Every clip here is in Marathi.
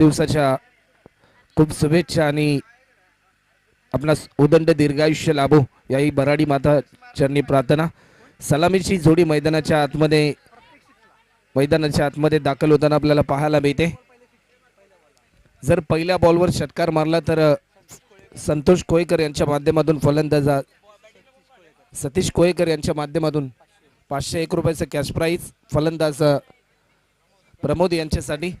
दिवसाच्या खूप शुभेच्छा आणि आपणास उदंड दीर्घायुष्य लाभो याही बराडी माता चरणी प्रार्थना. सलामीची जोडी मैदानाच्या आतमध्ये मैदानाच्या आतमध्ये दाखल होताना आपल्याला पाहायला मिळते. जर पहिल्या बॉलवर षटकार मारला तर संतोष कोळेकर यांच्या माध्यमातून फलंदाजा सतीश कोळेकर यांच्या माध्यमातून पाचशे एक रुपयाचं कॅश प्राईज फलंदाज प्रमोद यांच्यासाठी.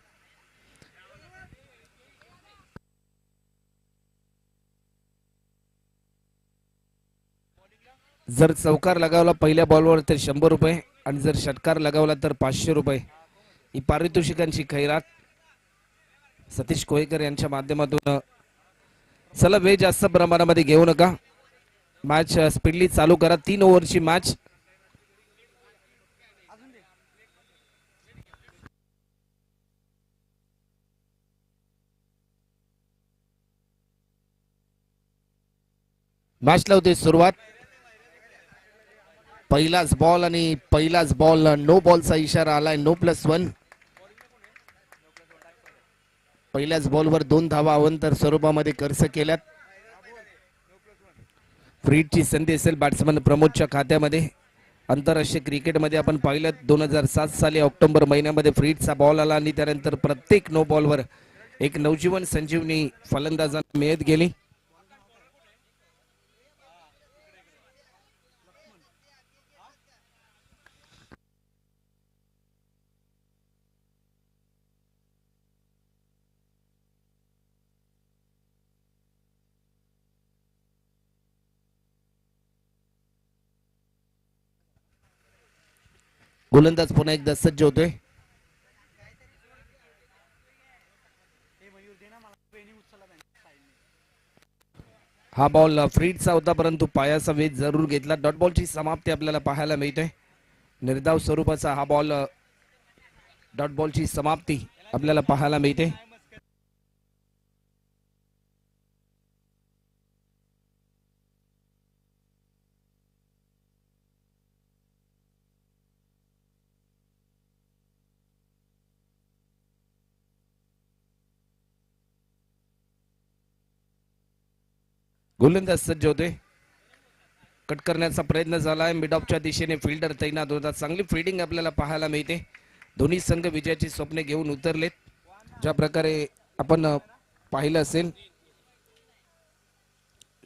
जर चौकार लगावला पहिल्या बॉलवर तर शंभर रुपये आणि जर षटकार लगावला तर पाचशे रुपये. ही पारितोषिकांची खैरात. सतीश कोळेकर यांच्या माध्यमातून चला वेळ जास्त प्रमाणामध्ये घेऊ नका. मॅच स्पीडली चालू करा. तीन ओव्हरची मॅच मॅचला होते सुरुवात. पहिलाच बॉल आणि पहिलाच बॉल नो बॉलचा इशारा आलाय नो प्लस वन पहिल्याच बॉलवर दोन धावा अवंतर स्वरूपामध्ये कर्स केल्यात. फ्रीडची संधी असेल बॅट्समन प्रमोदच्या खात्यामध्ये. आंतरराष्ट्रीय क्रिकेटमध्ये आपण पाहिलं दोन हजार सात साली ऑक्टोबर महिन्यामध्ये फ्रीडचा बॉल आला आणि त्यानंतर प्रत्येक नो बॉलवर एक नवजीवन संजीवनी फलंदाजांना मिळत गेली. गोलंदाज पुन्हा एकदा सज्ज होतोय. हा बॉल फ्रीडचा होता परंतु पायाचा वेध जरूर घेतला. डॉट बॉलची समाप्ती आपल्याला पाहायला मिळते. निर्धाव स्वरूपाचा हा बॉल डॉट बॉलची समाप्ती आपल्याला पाहायला मिळते. गोलंदाज सज्ज होते. कट करण्याचा प्रयत्न झालाय. मिड ऑफच्या दिशेने फिल्डर तैनात होता चांगली फिल्डिंग आपल्याला पाहायला मिळते. दोन्ही संघ विजयाची स्वप्ने घेऊन उतरलेत. ज्या प्रकारे आपण पाहिलं असेल.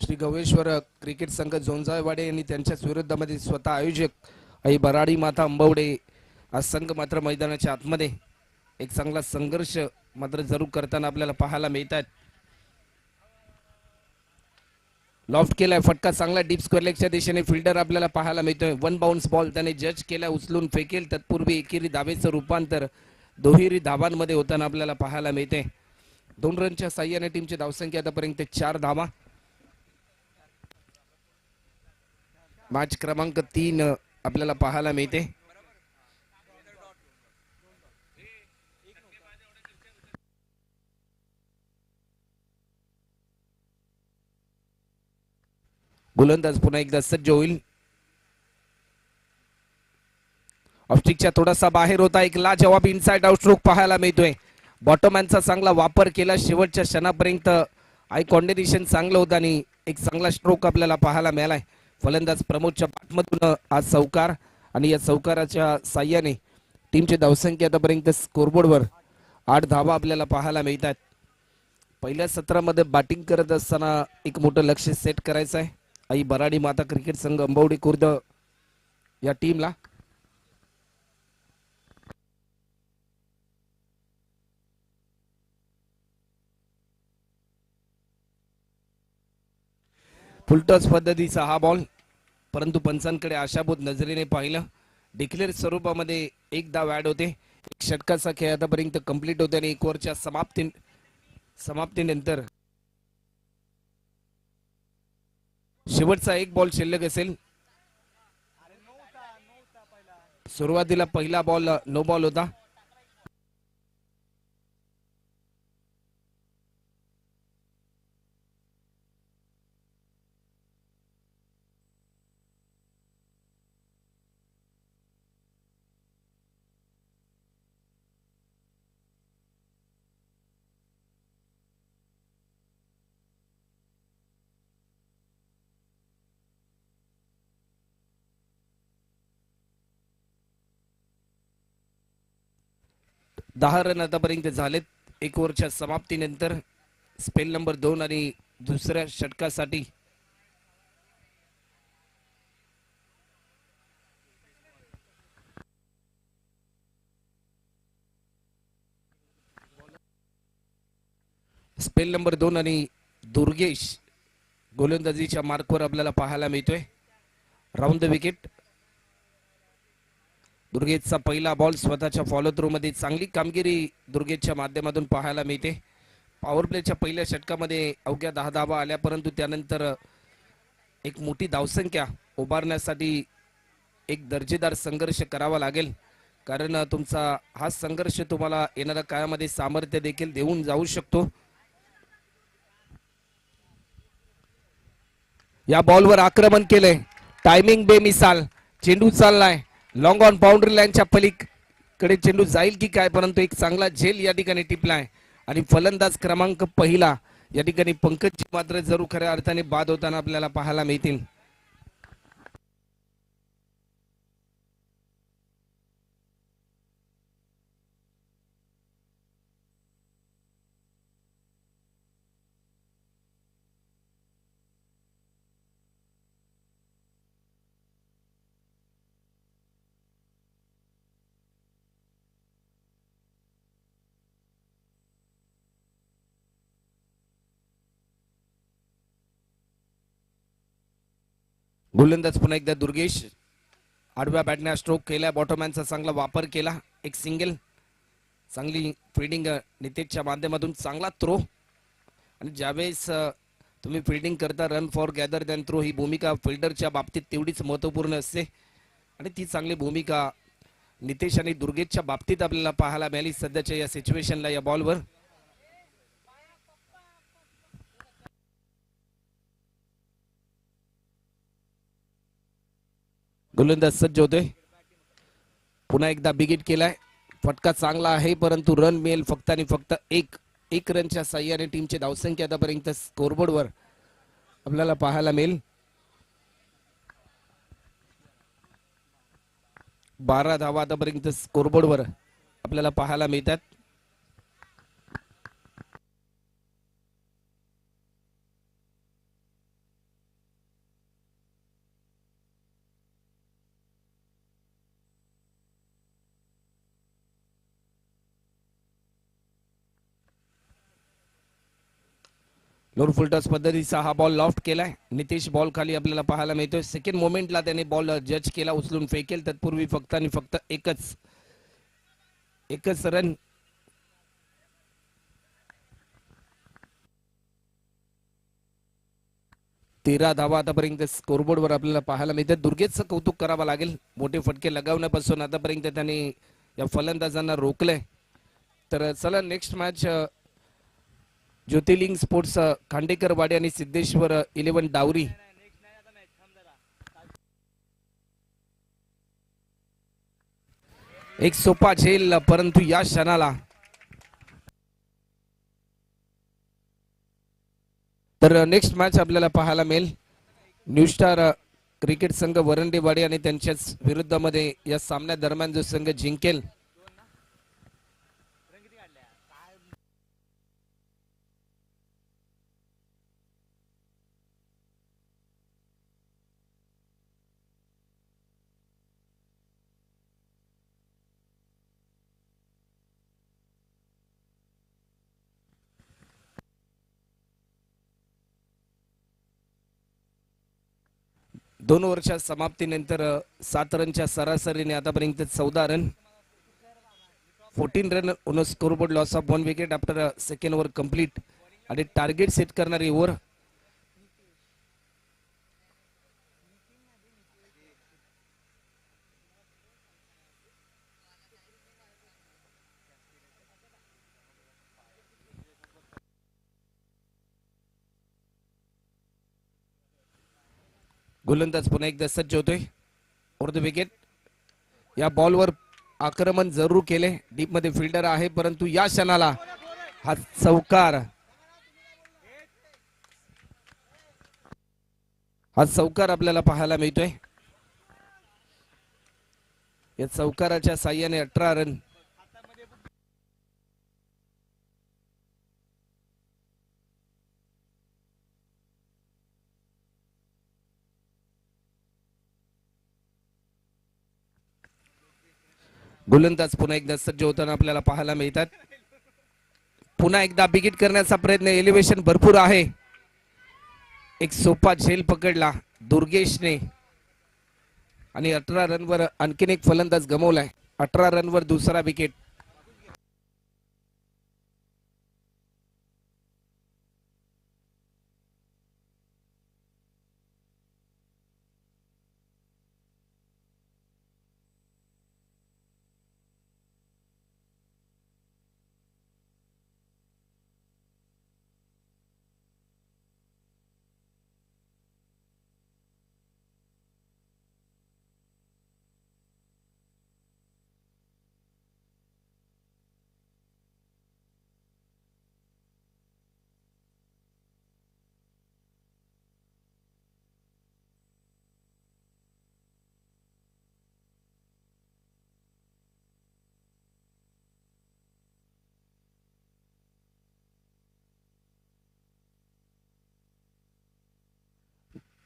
श्री गवेश्वर क्रिकेट संघ जोंजाळवाडे यांनी त्यांच्याच विरुद्धामध्ये स्वतः आयोजक आई बराडी माता अंबवडे हा संघ मात्र मैदानाच्या आतमध्ये. एक चांगला संघर्ष मात्र जरूर करताना आपल्याला पाहायला मिळतात लॉफ्ट केलाय फटका चांगला डीप स्क्वेअर लेगच्या दिशेने फिल्डर आपल्याला पाहायला मिळतोय. वन बाउन्स बॉल त्याने जज केला उचलून फेकेल. तत्पूर्वी एकेरी धावेचं रूपांतर दुहेरी धावांमध्ये होताना आपल्याला पाहायला मिळते. दोन रनच्या साह्याने टीमची धावसंख्या आतापर्यंत चार धावा. मॅच क्रमांक तीन आपल्याला पाहायला मिळते. गोलंदाज पुन्हा एकदा सज्ज होईल. ऑप्टिकच्या थोडासा बाहेर होता एक लाजवाब इनसाइड आउट स्ट्रोक पाहायला मिळतोय. बॉटमॅनचा चांगला वापर केला शेवटच्या क्षणापर्यंत आय कॉन्डिनेशन चांगलं होतं आणि एक चांगला स्ट्रोक आपल्याला पाहायला मिळालाय. फलंदाज प्रमोदच्या पाठमधून आज चौकार आणि या चौकाराच्या साह्याने टीमची धावसंख्या आतापर्यंत स्कोरबोर्डवर आठ धावा आपल्याला पाहायला मिळतात पहिल्या सत्रामध्ये बॅटिंग करत असताना एक मोठं लक्ष सेट करायचं आहे आई बराडी माता क्रिकेट संघ अंबवडी खुर्द या टीमला. फुलटॉस पद्धतीचा हा बॉल परंतु पंचांकडे आशाभूत नजरेने पाहिलं. डिक्लेअर स्वरूपामध्ये एक धाव ॲड होते. एक षटकाचा खेळ आतापर्यंत कंप्लीट होते आणि एक ओव्हरच्या समाप्ती समाप्तीनंतर शेवटचा एक बॉल शिल्लक असेल. सुरुवातीला पहिला बॉल नो बॉल होता. दहा रन आतापर्यंत झालेत. एक ओव्हरच्या समाप्तीनंतर स्पेल नंबर दोन आणि दुसऱ्या षटकासाठी स्पेल नंबर दोन आणि दुर्गेश गोलंदाजीच्या मार्कवर आपल्याला पाहायला मिळतोय. Round the wicket. दुर्गेशचा पहिला बॉल स्वतःच्या फॉलो थ्रू मध्ये. चांगली कामगिरी दुर्गेशच्या माध्यमातून पाहायला मिळते. पॉवर प्लेच्या पहिल्या षटकामध्ये अवघ्या दहा धावा आल्या परंतु त्यानंतर एक मोठी धावसंख्या उभारण्यासाठी एक दर्जेदार संघर्ष करावा लागेल. कारण तुमचा हा संघर्ष तुम्हाला येणाऱ्या काळामध्ये सामर्थ्य देखील देऊन जाऊ शकतो. या बॉलवर आक्रमण केलंय. टायमिंग बेमिसाल. चेंडू चाललाय. लॉंग ऑन बाउंड्री लाईनच्या पलीकडे चेंडू जाईल की काय? परंतु एक चांगला झेल या ठिकाणी टिपलाय. आणि फलंदाज क्रमांक पहिला या ठिकाणी पंकजची मात्र जरूर खऱ्या अर्थाने बाद होताना आपल्याला पाहायला मिळतील. गोलंदाज पुन्हा एकदा दुर्गेश. आडव्या बॅटने स्ट्रोक केला. बॉटमॅनचा चांगला वापर केला. एक सिंगल चांगली फिल्डिंग नितेशच्या माध्यमातून चांगला थ्रो आणि ज्यावेळेस तुम्ही फिल्डिंग करता run for gather then throw ही भूमिका फिल्डरच्या बाबतीत तेवढीच महत्त्वपूर्ण असते. आणि ती चांगली भूमिका नितेश आणि दुर्गेशच्या बाबतीत आपल्याला पाहायला मिळाली. सध्याच्या या सिच्युएशनला या बॉलवर गोलंदाज सज्ज होते पुन्हा एकदा बिगिट केलाय. फटका चांगला आहे परंतु रन मिळेल फक्त आणि फक्त एक एक रनच्या साह्याने टीमची धावसंख्या आतापर्यंत स्कोरबोर्डवर आपल्याला पाहायला मिळेल. बारा धावा आतापर्यंत स्कोरबोर्डवर आपल्याला पाहायला मिळतात. लोर फुलटॉस पद्धतीचा हा बॉल लॉफ्ट केलाय. नितेश बॉल खाली आपल्याला पाहायला मिळतोय. सेकंड मोमेंटला त्याने बॉल जज केला उचलून फेकेल. तत्पूर्वी फक्त आणि फक्त एकच एकच रन तेरा धावा आतापर्यंत स्कोरबोर्डवर आपल्याला पाहायला मिळतात दुर्गेचं कौतुक करावं लागेल. मोठे फटके लगावण्यापासून आतापर्यंत त्यांनी या फलंदाजांना रोखलंय. तर चला next match Jyotirling sports Khandekar Khandekarwadi आणि सिद्धेश्वर इलेव्हन डावरी. एक सोपा झेल परंतु या क्षणाला. तर नेक्स्ट मॅच आपल्याला पाहायला मिळेल. न्यू स्टार क्रिकेट संघ वरंडेवाडी आणि त्यांच्याच विरुद्धमध्ये या सामन्या दरम्यान जो संघ जिंकेल दोन वर्षात समाप्तीनंतर सात रनच्या सरासरीने आतापर्यंत चौदा run fourteen run on scoreboard loss of one wicket after second over complete आणि टार्गेट सेट करणारी ओव्हर गोलंदाज पुन्हा एकदा सज्ज होतोय. ओर द विकेट या बॉलवर आक्रमण जरूर केले. डीपमध्ये फिल्डर आहे परंतु या क्षणाला हा चौकार. हा चौकार आपल्याला पाहायला मिळतोय. या चौकाराच्या साह्याने अठरा रन गोलंदाज पुन्हा एकदा सज्ज होताना आपल्याला पाहायला मिळतात. पुन्हा एकदा बिगिट करण्याचा प्रयत्न एलिव्हेशन भरपूर आहे. एक सोपा झेल पकडला दुर्गेशने. आणि अठरा रनवर आणखीन एक फलंदाज गमवलाय. अठरा रनवर दुसरा विकेट.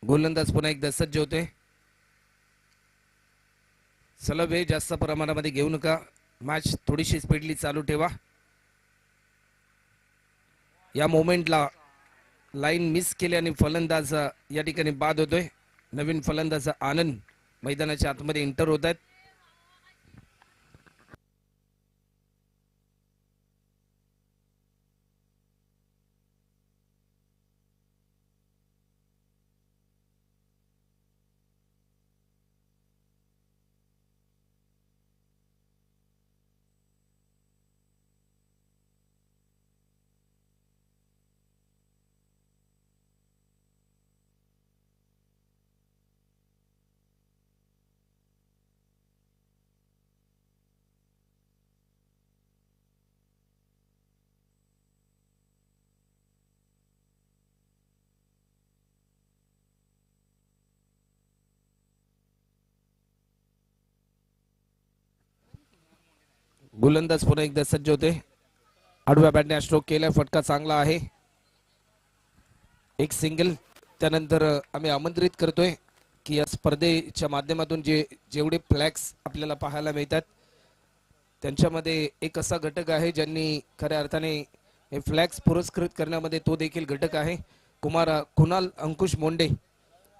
गोलंदाज पुन्हा एकदा सज्ज होते. सलभ हे जास्त प्रमाणामध्ये घेऊ नका. मॅच थोडीशी स्पीडली चालू ठेवा. या मोमेंटला लाईन मिस केल्याने फलंदाज या ठिकाणी बाद होतोय. नवीन फलंदाज आनंद मैदानाच्या आतमध्ये एंटर होत आहेत. गोलंदाज पुन्हा एकदा सज्ज होते. आडव्या बॅटने स्ट्रोक केला फटका चांगला आहे. एक सिंगल त्यानंतर आम्ही आमंत्रित करतोय की या स्पर्धेच्या माध्यमातून जे जेवढे फ्लॅग्स आपल्याला पाहायला मिळतात त्यांच्यामध्ये एक असा घटक आहे ज्यांनी खऱ्या अर्थाने हे फ्लॅग्स पुरस्कृत करण्यामध्ये तो देखील घटक आहे. कुमार कुणाल अंकुश मोंडे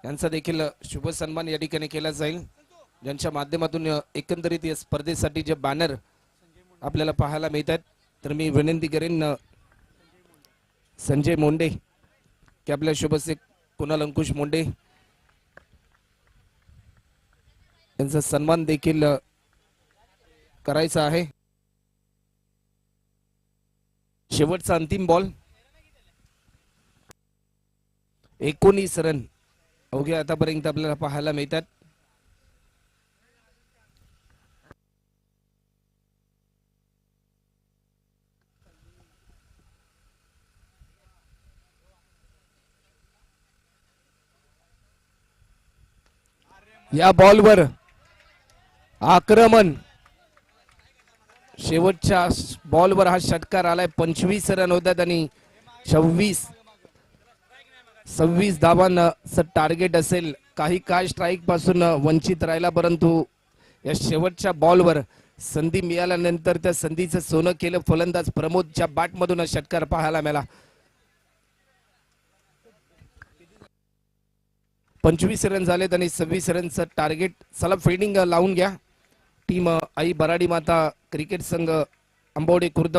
यांचा देखील शुभ सन्मान या ठिकाणी केला जाईल. ज्यांच्या माध्यमातून एकंदरीत या स्पर्धेसाठी जे बॅनर आपल्याला पाहायला मिळतात. तर मी विनंती करेन संजय मोंडे की आपल्या शुभसे कुणाल अंकुश मोंडे. यांचा सन्मान देखील करायचा आहे. शेवटचा अंतिम बॉल एकोणीस रन अवघ्या आतापर्यंत आपल्याला पाहायला मिळतात. या बॉलवर आक्रमण. शेवटच्या बॉलवर हा षटकार आलाय. पंचवीस रन होतात आणि सव्वीस सव्वीस धावांचं टार्गेट असेल. काही काळ स्ट्राईकपासून वंचित राहिला परंतु या शेवटच्या बॉलवर संधी मिळाल्यानंतर त्या संधीचं सोनं केलं. फलंदाज प्रमोदच्या बॅटमधून षटकार पाहायला मिळाला. पंचवीस रन झालेत आणि सव्वीस रनचं टार्गेट चला फिल्डिंग लावून घ्या. टीम आई बराडी माता क्रिकेट संघ आंबवडे खुर्द.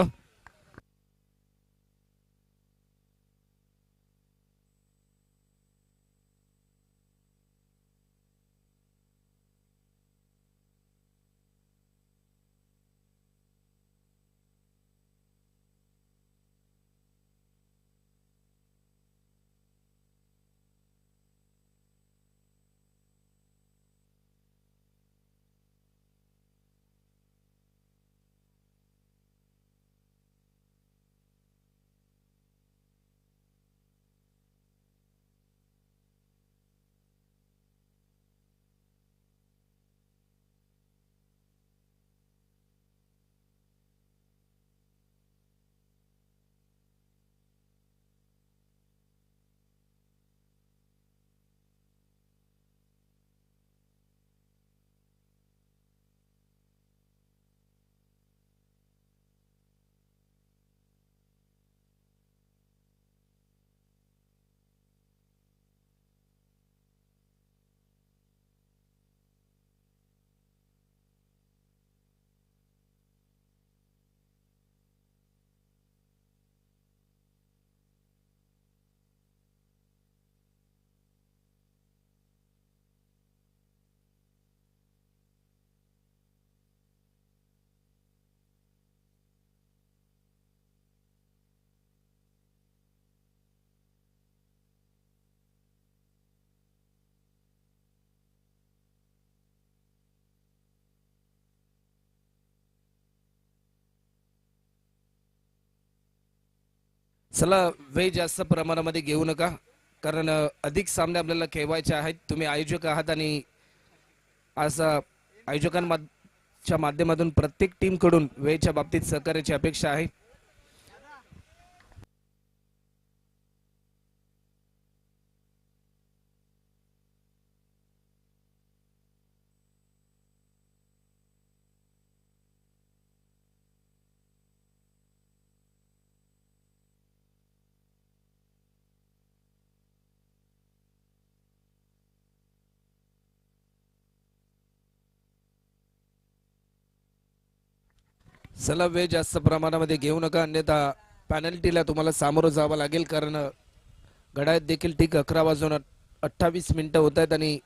चला वेळ जास्त प्रमाणामध्ये घेऊ नका कारण अधिक सामने आपल्याला खेळवायचे आहेत. तुम्ही आयोजक आहात आणि आज आयोजकांच्या माध्यमातून प्रत्येक टीमकडून वेळेच्या बाबतीत सहकार्याची अपेक्षा आहे. चला वेळ जास्त प्रमाणामध्ये घेऊ नका अन्यथा पॅनल्टीला तुम्हाला सामोरं जावं लागेल कारण घड्याळ देखील ठीक अकरा वाजून अठ्ठावीस मिनिटं होत आहेत आणि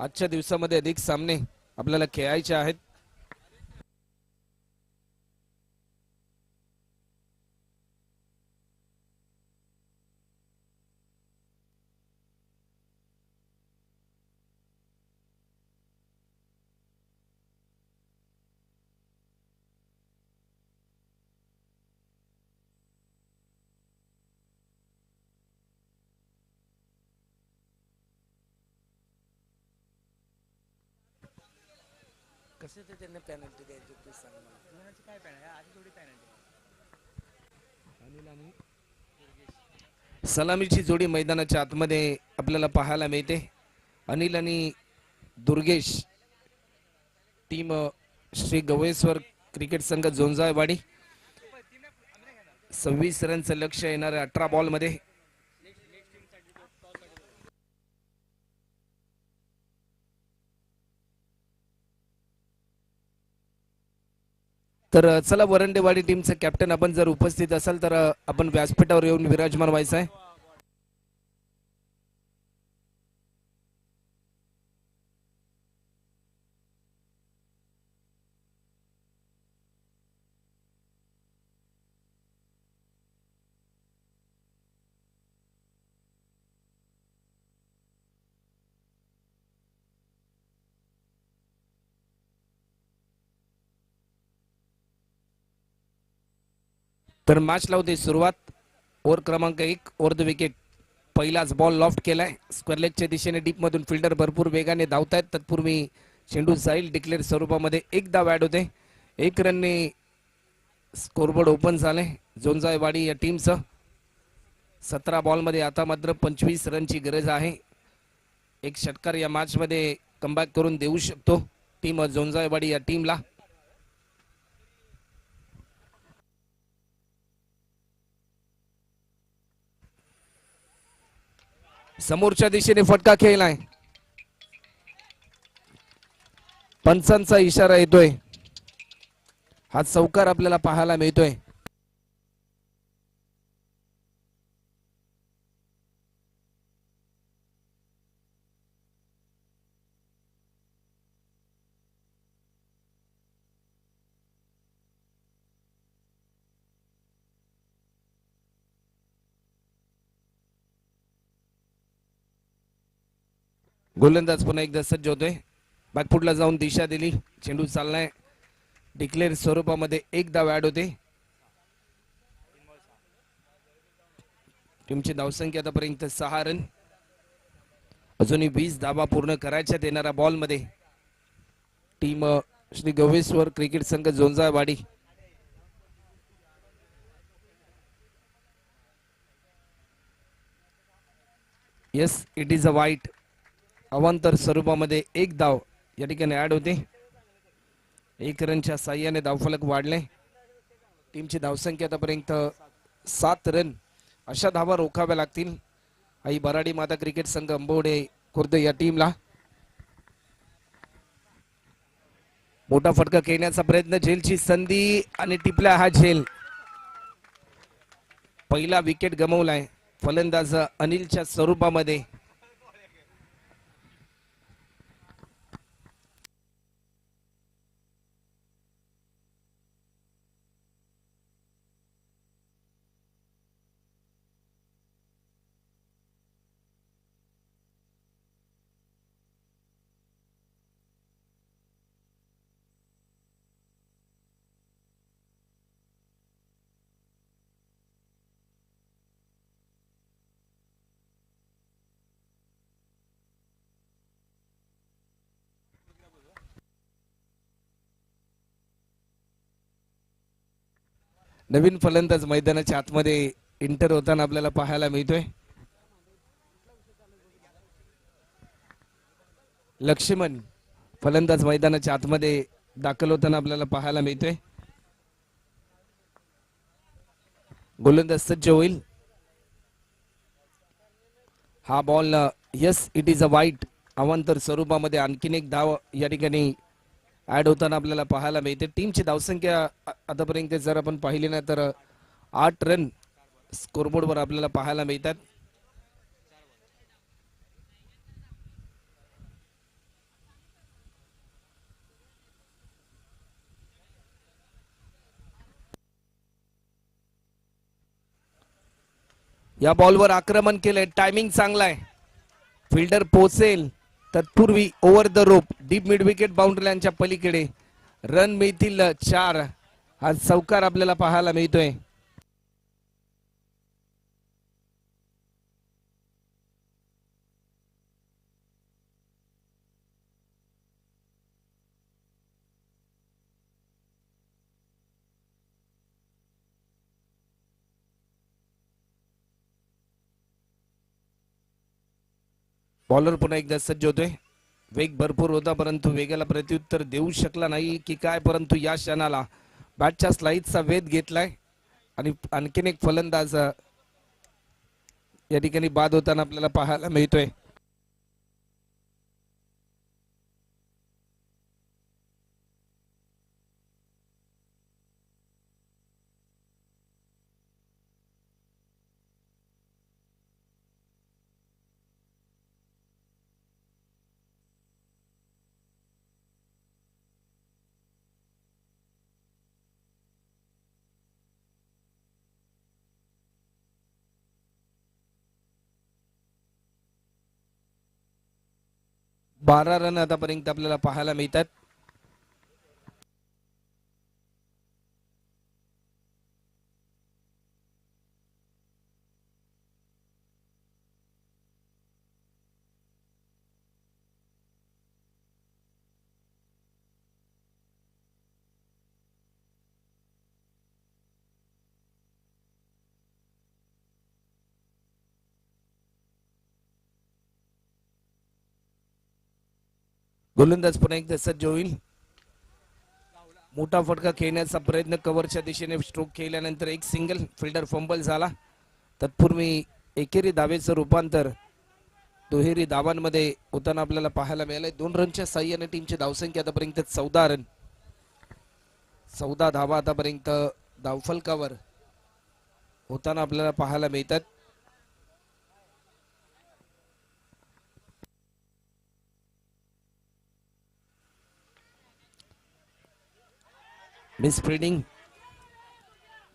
आजच्या दिवसामध्ये अधिक सामने आपल्याला खेळायचे आहेत. कसे ते त्यांना पॅनल्टी द्यायची ते सांग मला. काय पॅनल आधी थोडी पॅनल सलामीची जोडी मैदानाच्या आतमध्ये आपल्याला पाहायला मिळते. अनिल आणि Durgesh team A, Shri Gaveshwar cricket संघ जोंजाळवाडी सव्वीस रनचं लक्ष येणार अठरा बॉलमध्ये तर चला वरंडेवाडी टीमचं कॅप्टन आपण जर उपस्थित असाल तर आपण व्यासपीठावर येऊन विराजमान व्हायचं आहे. तर मॅच लावते सुरुवात. ओव्हर क्रमांक एक ओव्हर द विकेट पहिलाच बॉल लॉफ्ट केलाय. स्क्वेअर लेगच्या दिशेने डीप मधून फिल्डर भरपूर वेगाने धावत आहेत तत्पूर्वी चेंडू जाईल डिक्लेअर स्वरूपामध्ये. एक धाव ॲड होते. एक रनने स्कोरबोर्ड ओपन झाले. जोंजायवाडी या टीमचं सतरा बॉलमध्ये आता मात्र पंचवीस रनची गरज आहे. एक षटकार या मॅचमध्ये कमबॅक करून देऊ शकतो. टीम जोंजायवाडी या टीमला समोरच्या दिशेने फटका खेळलाय. पंचांचा इशारा येतोय. हा चौकार आपल्याला पाहायला मिळतोय. गोलंदाज पुन्हा एकदा सज्ज होतोय. बॅकफुटला जाऊन दिशा दिली. चेंडू चाललाय. डिक्लेअर स्वरूपामध्ये एक धाव ऍड होते. टीमची धावसंख्या आतापर्यंत सहा रन. अजूनही वीस धावा पूर्ण करायच्यात येणाऱ्या बॉलमध्ये टीम श्री गवेश्वर क्रिकेट संघ Jonjawadi yes it is a wide अवांतर स्वरूपामध्ये एक धाव या ठिकाणी ऍड होते. एक रनच्या साह्याने धावफलक वाढले. टीमची धावसंख्या आतापर्यंत सात रन अशा धावा रोखाव्या लागतील. आई बराडी माता क्रिकेट संघ अंबोडे खुर्द या टीमला मोठा फटका खेळण्याचा प्रयत्न झेलची संधी आणि टिपला हा झेल पहिला विकेट गमवलाय. फलंदाज अनिलच्या स्वरूपामध्ये. नवीन फलंदाज मैदानाच्या आतमध्ये इंटर होताना आपल्याला पाहायला मिळतोय. लक्ष्मण फलंदाज मैदानाच्या आतमध्ये दाखल होताना आपल्याला पाहायला मिळतोय. गोलंदाज सज्ज होईल. हा ball yes it is a wide अवांतर स्वरूपामध्ये आणखीन एक धाव या ठिकाणी ऍड होताना आपल्याला पाहायला मिळते. टीमची धावसंख्या आतापर्यंत जर आपण पाहिली ना तर आठ रन स्कोरबोर्डवर आपल्याला पाहायला मिळतात. या बॉलवर आक्रमण केलंय. टायमिंग चांगला आहे फिल्डर पोहोचेल तत्पूर्वी over the rope deep mid wicket बाउंड्रीलांच्या पलीकडे. रन मिळतील चार. हा चौकार आपल्याला पाहायला मिळतोय. बॉलर पुन्हा एकदा सज्ज होतोय. वेग भरपूर होता परंतु वेगाला प्रत्युत्तर देऊ शकला नाही की काय? परंतु या क्षणाला बॅटच्या स्लाईडचा वेध घेतलाय. आणि आणखीन एक फलंदाज या ठिकाणी बाद होताना आपल्याला पाहायला मिळतोय. बारा रन आतापर्यंत आपल्याला पाहायला मिळतात. गोलंदाज पुन्हा एकदा सज्ज होईल. मोठा फटका खेळण्याचा प्रयत्न कव्हरच्या दिशेने स्ट्रोक केल्यानंतर एक सिंगल फिल्डर फंबल झाला. तत्पूर्वी एकेरी धावेचं रूपांतर दुहेरी धावांमध्ये होताना आपल्याला पाहायला मिळालंय. दोन रनच्या साह्याने टीमची धावसंख्या आतापर्यंत चौदा रन चौदा धावा आतापर्यंत धावफलकावर होताना आपल्याला पाहायला मिळतात. मिसफिल्डिंग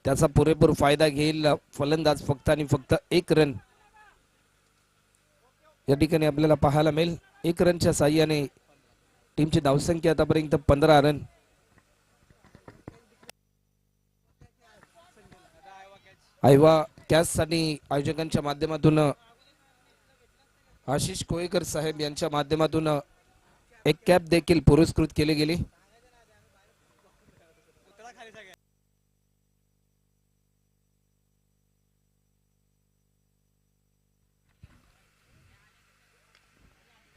त्याचा पुरेपूर फायदा घेईल. फलंदाज फक्त आणि फक्त एक रन या ठिकाणी आपल्याला पाहायला मिळेल एक रनच्या साह्याने टीमची धावसंख्या आतापर्यंत पंधरा रन आयवा कॅचसाठी आयोजकांच्या माध्यमातून आशिष कोळेकर साहेब यांच्या माध्यमातून एक कॅप देखील पुरस्कृत केली गेली.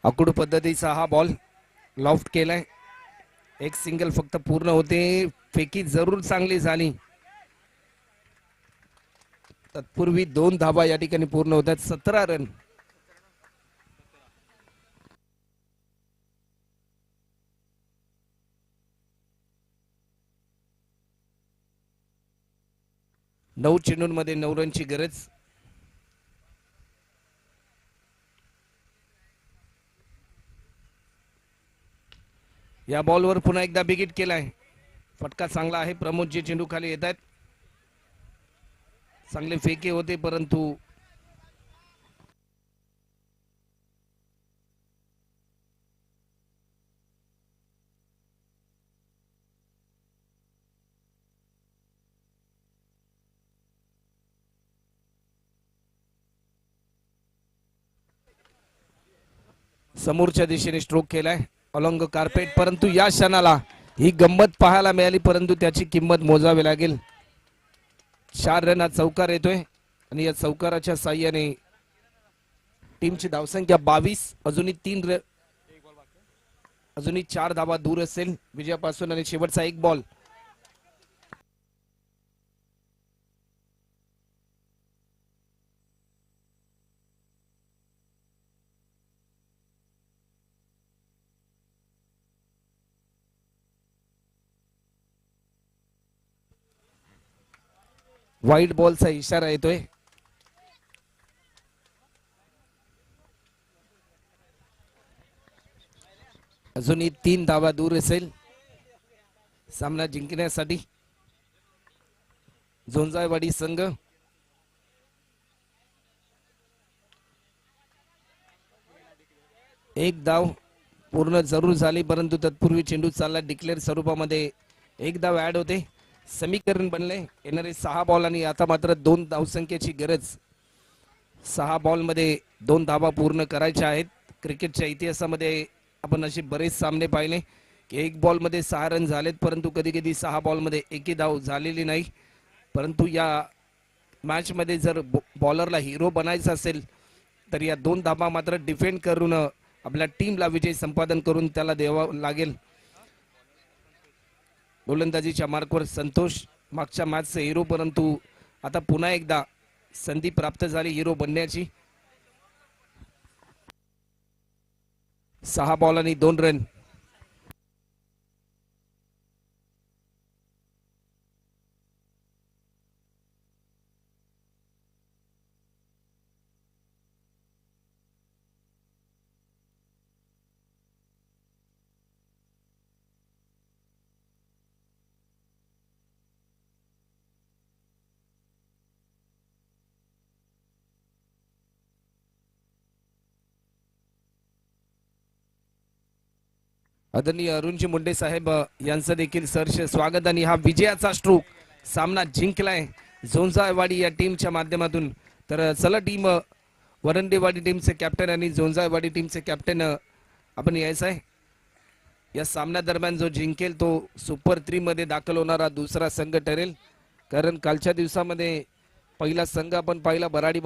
आकुड पद्धतीचा हा बॉल लॉफ्ट केलाय. एक सिंगल फक्त पूर्ण होते. फेकी जरूर चांगली झाली. तत्पूर्वी दोन धाबा या ठिकाणी पूर्ण होतात. सतरा रन नऊ चेंडूंमध्ये नऊ रनची गरज. या बॉलवर पुन्हा एकदा बिगिट केलाय. फटका चांगला आहे. प्रमोदजी चेंडू खाली येत आहेत. चांगले फेके होते परंतु समोरच्या दिशेने स्ट्रोक केलाय. अलॉंग कार्पेट परंतु या क्षणाला ही गंमत पाहायला मिळाली परंतु त्याची किंमत मोजावी लागेल. चार रन हा चौकार येतोय आणि या चौकाराच्या साह्याने टीमची धावसंख्या बावीस अजूनही तीन र अजूनही चार धावा दूर असेल. विजयापासून आणि शेवटचा एक बॉल व्हाईट बॉलचा इशारा येतोय. अजूनही तीन धावा दूर असेल. सामना जिंकण्यासाठी. झोंजाळवाडी संघ. एक धाव पूर्ण जरूर झाली परंतु तत्पूर्वी चेंडू चालला. डिक्लेअर स्वरूपामध्ये एक धाव ऍड होते. समीकरण बनले येणारे सहा बॉल आणि आता मात्र दोन धावसंख्येची गरज. सहा बॉलमध्ये दोन धावा पूर्ण करायच्या आहेत. क्रिकेटच्या इतिहासामध्ये आपण असे बरेच सामने पाहिले. की एक बॉलमध्ये सहा रन झालेत परंतु कधी कधी सहा बॉलमध्ये एकही धाव झालेली नाही. परंतु या मॅचमध्ये जर बॉलरला हिरो बनायचं असेल तर या दोन धाबा मात्र डिफेंड करून आपल्या टीमला विजय संपादन करून त्याला द्यावा लागेल. गोलंदाजीच्या मार्कवर संतोष मागच्या मॅचचं हिरो परंतु आता पुन्हा एकदा संधी प्राप्त झाली हिरो बनण्याची. सहा बॉल आणि दोन रन आदरणीय अरुणजी मुंडे साहेब यांचं देखील सरश स्वागत आणि हा विजयाचा स्ट्रोक सामना जिंकलाय. झोंजाळवाडी या टीमच्या माध्यमातून. तर चला टीम वरंडेवाडी टीमचे कॅप्टन आणि झोंजाळवाडी टीमचे कॅप्टन आपण यायचं आहे या सामन्यादरम्यान जो जिंकेल तो सुपर थ्री मध्ये दाखल होणारा दुसरा संघ ठरेल. कारण कालच्या दिवसामध्ये पहिला संघ आपण पाहिला बराडी